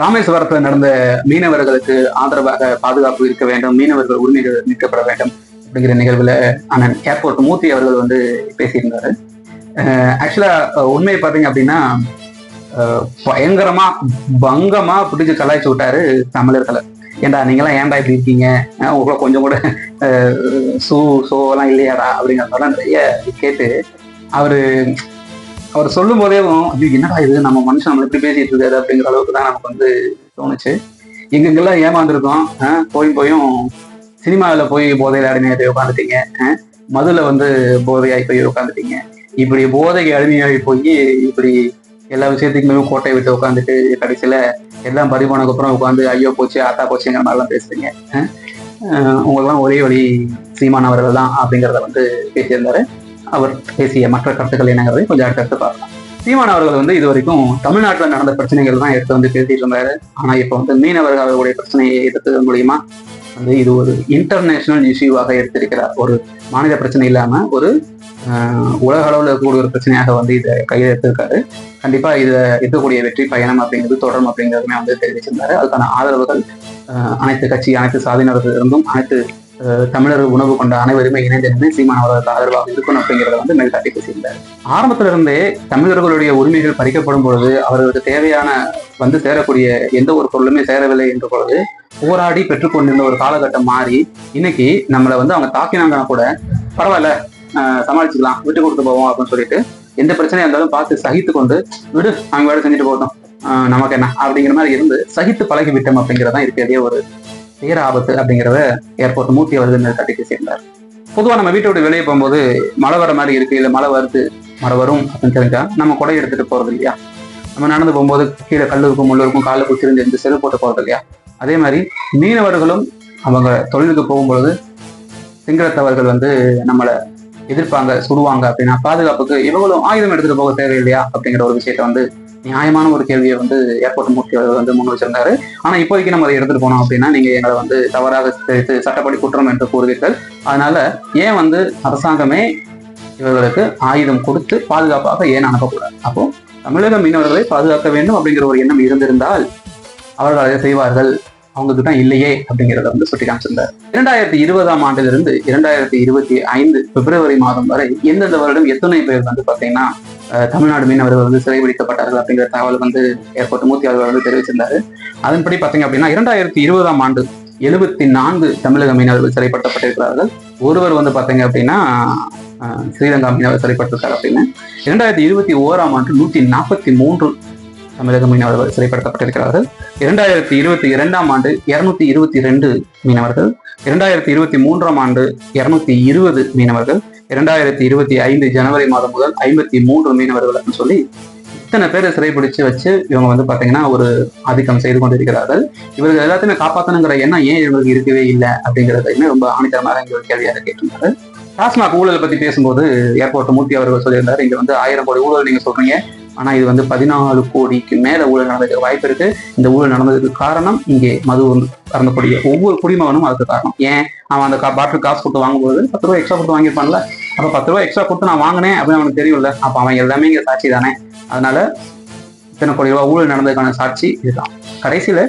ராமேஸ்வரத்தில் நடந்த மீனவர்களுக்கு ஆதரவாக பாதுகாப்பு இருக்க வேண்டும் மீனவர்கள் உரிமைகள் மீட்கப்பட வேண்டும் அப்படிங்கிற நிகழ்வுல அண்ணன் ஏர்போர்ட் மூர்த்தி அவர்கள் வந்து பேசியிருந்தாரு. ஆக்சுவலா உண்மையை பார்த்தீங்க அப்படின்னா அஹ், பயங்கரமா பங்கமா பிடிச்சு கலாய்ச்சி விட்டாரு தமிழர்களை ஏன்டா நீங்களாம் ஏன்டா இப்படி இருக்கீங்க? உங்களை கொஞ்சம் கூட அஹ், சூ சோலாம் இல்லையாடா அப்படிங்கிற மாதிரிலாம் நிறைய கேட்டு அவரு அவர் சொல்லும் போதே ஐயோ என்னடா இது? நம்ம மனுஷன் நம்ம எப்படி பேசிட்டு இருக்காரு அப்படிங்கிற அளவுக்கு தான் நமக்கு வந்து தோணுச்சு. எங்கெங்கெல்லாம் ஏமாந்துருக்கோம் போய் போயும் சினிமாவில் போய் போதையில் அடிமையாக போய் உட்காந்துட்டீங்க மதுல வந்து போதையாகி போய் உட்காந்துட்டீங்க இப்படி போதைக்கு அடிமையாகி போய் இப்படி எல்லா விஷயத்துக்குமே கோட்டையை விட்டு உட்காந்துட்டு கடைசியில எல்லாம் பறிபோனதுக்கு அப்புறம் உட்காந்து ஐயோ போச்சு ஆத்தா போச்சுங்கிற மாதிரிலாம் பேசுறீங்க உங்களுக்குலாம் ஒரே வழி சீமான் அவர்கள் தான் அப்படிங்கிறத வந்து பேசியிருந்தாரு. அவர் பேசிய மற்ற கருத்துக்கள் என்னங்கிறதை கொஞ்சம் அடுத்தடுத்து பார்க்கலாம் சீமான் அவர்கள் வந்து இது வரைக்கும் தமிழ்நாட்டில் நடந்த பிரச்சனைகள் தான் எடுத்து வந்து பேசிட்டு இருந்தாரு. ஆனா இப்போ வந்து மீனவர்கள் அவர்களுடைய பிரச்சனையை எடுத்தது மூலியமா வந்து இது ஒரு இன்டர்நேஷனல் இஷ்யூவாக எடுத்திருக்கிறார். ஒரு மாநில பிரச்சனை இல்லாம ஒரு உலக அளவில் இருக்கக்கூடிய ஒரு பிரச்சனையாக வந்து இதை கையில் எடுத்திருக்காரு. கண்டிப்பா இதை இருக்கக்கூடிய வெற்றி பயணம் அப்படிங்கிறது தொடரும் அப்படிங்கிறதுமே வந்து தெரிவிச்சிருந்தாரு. அதுக்கான ஆதரவுகள் அனைத்து கட்சி அனைத்து சாதியினர்கள் இருந்தும் அனைத்து தமிழர் உணவு கொண்ட அனைவருமே இணைந்திருந்து சீமான் அவர்களுக்கு ஆதரவாக இருக்கணும் அப்படிங்கிறத வந்து மேல் தட்டி பேசியிருந்தார். ஆரம்பத்துல இருந்தே தமிழர்களுடைய உரிமைகள் பறிக்கப்படும் பொழுது அவர்களுக்கு தேவையான வந்து சேரக்கூடிய எந்த ஒரு பொருளுமே சேரவில்லை என்ற பொழுது போராடி பெற்றுக்கொண்டிருந்த ஒரு காலகட்டம் மாறி இன்னைக்கு நம்மளை வந்து அவங்க தாக்கினாங்கன்னா கூட பரவாயில்ல ஆஹ் சமாளிச்சுக்கலாம் விட்டு கொடுத்து போவோம் அப்படின்னு சொல்லிட்டு எந்த பிரச்சனையா இருந்தாலும் பார்த்து சகித்து கொண்டு விடு அவங்க வேலை செஞ்சுட்டு போதும் நமக்கு என்ன அப்படிங்கிற மாதிரி இருந்து சகித்து பழகி விட்டோம் அப்படிங்கிறதான் இருக்கிறதே ஒரு பேர ஆபத்து அப்படிங்கிறத ஏர்போர்ட் மூர்த்தி அவர்கள் மேல் தட்டி பேசியிருந்தார் பொதுவா நம்ம வீட்டை விட்டு வெளியே போகும்போது மழை வர மாதிரி இருக்கு இல்லை மழை வருது மழை வரும் அப்படின்னு தெரிஞ்சா நம்ம கொடை எடுத்துட்டு போறது இல்லையா? நம்ம நடந்து போகும்போது கீழே கல்லூருக்கும் இருக்கும் காலை குச்சிருந்து இருந்து செருப்பு போட்டு போறது இல்லையா? அதே மாதிரி மீனவர்களும் அவங்க தொழிலுக்கு போகும்பொழுது சிங்களத்தவர்கள் வந்து நம்மளை எதிர்ப்பாங்க சுடுவாங்க அப்படின்னா பாதுகாப்புக்கு இவங்களும் ஆயுதம் எடுத்துட்டு போக தேவையில்லையா அப்படிங்கிற ஒரு விஷயத்த வந்து நியாயமான ஒரு கேள்வியை வந்து ஏர்போர்ட் மூர்த்தி வந்து முன் வச்சிருந்தாரு. ஆனா இப்போதைக்கு நம்ம அதை எடுத்துட்டு போனோம் அப்படின்னா நீங்க எங்களை வந்து தவறாக சட்டப்படி குற்றம் என்று கூறுவீர்கள். அதனால ஏன் வந்து அரசாங்கமே இவர்களுக்கு ஆயுதம் கொடுத்து பாதுகாப்பாக ஏன் அனுப்பக்கூடாது? அப்போ தமிழக மீனவர்களை பாதுகாக்க வேண்டும் அப்படிங்கிற ஒரு எண்ணம் இருந்திருந்தால் அவர்கள் அதை செய்வார்கள். அவங்க கிட்ட இல்லையே அப்படிங்கிறத வந்து சுட்டி காமிச்சிருந்தார் இரண்டாயிரத்தி இருபதாம் ஆண்டிலிருந்து இரண்டாயிரத்தி இருபத்தி ஐந்து பிப்ரவரி மாதம் வரை எந்தெந்த வருடம் எத்தனை பேர் வந்து பாத்தீங்கன்னா தமிழ்நாடு மீனவர்கள் வந்து சிறைபிடிக்கப்பட்டார்கள் அப்படிங்கிற தகவல் வந்து ஏற்பட்டு மூர்த்தி அவர்கள் வந்து தெரிவிச்சிருந்தாரு. அதன்படி பாத்தீங்க அப்படின்னா இரண்டாயிரத்தி இருபதாம் ஆண்டு எழுபத்தி நான்கு தமிழக மீனவர்கள் சிறைப்படுத்தப்பட்டிருக்கிறார்கள். ஒருவர் வந்து பாத்தீங்க அப்படின்னா ஸ்ரீலங்கா மீனவர் சிறைப்பட்டிருக்காரு அப்படின்னு. இரண்டாயிரத்தி இருபத்தி ஓராம் ஆண்டு நூத்தி நாற்பத்தி மூன்று தமிழக மீனவர்கள் சிறைப்படுத்தப்பட்டிருக்கிறார்கள். இரண்டாயிரத்தி இருபத்தி இரண்டாம் ஆண்டு இருநூத்தி இருபத்தி ரெண்டு மீனவர்கள். இரண்டாயிரத்தி இருபத்தி மூன்றாம் ஆண்டு இருநூத்தி இருபது மீனவர்கள். இரண்டாயிரத்தி இருபத்தி ஐந்து ஜனவரி மாதம் முதல் ஐம்பத்தி மூன்று மீனவர்கள் அப்படின்னு சொல்லி இத்தனை பேரை சிறைப்பிடிச்சு வச்சு இவங்க வந்து பாத்தீங்கன்னா ஒரு ஆதிக்கம் செய்து கொண்டிருக்கிறார்கள். இவர்கள் எல்லாத்தையுமே காப்பாற்றணுங்கிற எண்ணம் ஏன் இவங்களுக்கு இருக்கவே இல்லை அப்படிங்கிறதையுமே ரொம்ப ஆணித்தரமாக இங்க ஒரு கேள்வியாக கேட்டிருந்தாரு. டாஸ்மாக் ஊழலை பத்தி பேசும்போது ஏர்போர்ட் மூர்த்தி அவர்கள் சொல்லியிருந்தாரு. இங்க வந்து ஆயிரம் கோடி ஊழல் நீங்க சொல்றீங்க. ஆனா இது வந்து பதினாலு கோடிக்கு மேல ஊழல் நடந்ததுக்கு வாய்ப்பு இருக்கு. இந்த ஊழல் நடந்ததுக்கு காரணம் இங்கே மது வந்து ஒவ்வொரு குடிமகனும் அதுக்கு காரணம். ஏன்? அவன் அந்த பாட்டில் காசு கொடுத்து வாங்கும்போது பத்து ரூபாய் எக்ஸ்ட்ரா கொடுத்து வாங்கியிருப்பான்ல. அப்ப பத்து ரூபா எக்ஸ்ட்ரா கொடுத்து நான் வாங்கினேன் அப்படின்னு அவனுக்கு தெரியும்ல. அப்ப அவன் எல்லாமே இங்க சாட்சி தானே. அதனால இத்தனை கோடி ரூபாய் ஊழல் நடந்ததுக்கான சாட்சி இதுதான். கடைசியில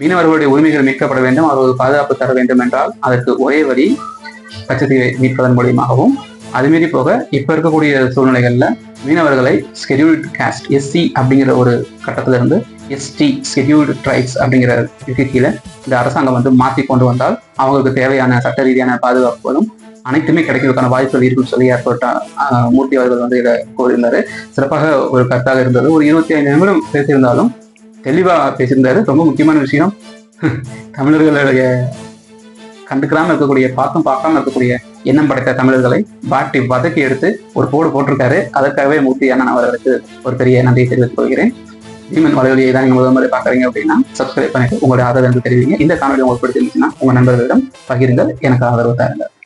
மீனவர்களுடைய உரிமைகள் மீட்கப்பட வேண்டும் அவர்கள் பாதுகாப்பு தர வேண்டும் என்றால் அதற்கு ஒரே வழி கச்சத்தீவை மீட்பதன் மூலியமாகவும் அதுமாரி போக இப்ப இருக்கக்கூடிய சூழ்நிலைகள்ல மீனவர்களை ஸ்கெடியூல்டு காஸ்ட் எஸ்சி அப்படிங்கிற ஒரு கட்டத்துல இருந்து எஸ்டி ஸ்கெடியூல்டு ட்ரைப்ஸ் அப்படிங்கிற கீழே இந்த அரசாங்கம் வந்து மாற்றி கொண்டு வந்தால் அவங்களுக்கு தேவையான சட்ட ரீதியான பாதுகாப்புகளும் அனைத்துமே கிடைக்கிறதுக்கான வாய்ப்புகள் இருக்குன்னு சொல்லி ஏற்பட்ட மூர்த்தி அவர்கள் வந்து இதை கூறியிருந்தாரு. சிறப்பாக ஒரு கருத்தாக இருந்தது. ஒரு இருபத்தி ஐந்து நிமிடம் பேசியிருந்தாலும் தெளிவா பேசியிருந்தாரு. ரொம்ப முக்கியமான விஷயம். தமிழர்களுடைய கண்டுக்கிறாம இருக்கக்கூடிய பார்த்தும் பார்க்காம இருக்கக்கூடிய எண்ணம் படைத்த தமிழர்களை பாட்டி வதக்கி எடுத்து ஒரு போடு போட்டிருக்காரு. அதற்காகவே மூர்த்தி அண்ணன் அவர்களுக்கு ஒரு பெரிய நன்றியை தெரிவித்துக் கொள்கிறேன். பீமன் வலைவலியை தான் நீங்க முதல் முறை பாக்குறீங்க அப்படின்னா சப்ஸ்கிரைப் பண்ணிட்டு உங்களுடைய ஆதரவு என்று தெரிவிங்க. இந்த காணொலி உங்களுக்கு பிடிச்சிருந்துச்சுன்னா உங்க நண்பர்களிடம் பகிருங்கள். எனக்கு ஆதரவு தாருங்கள்.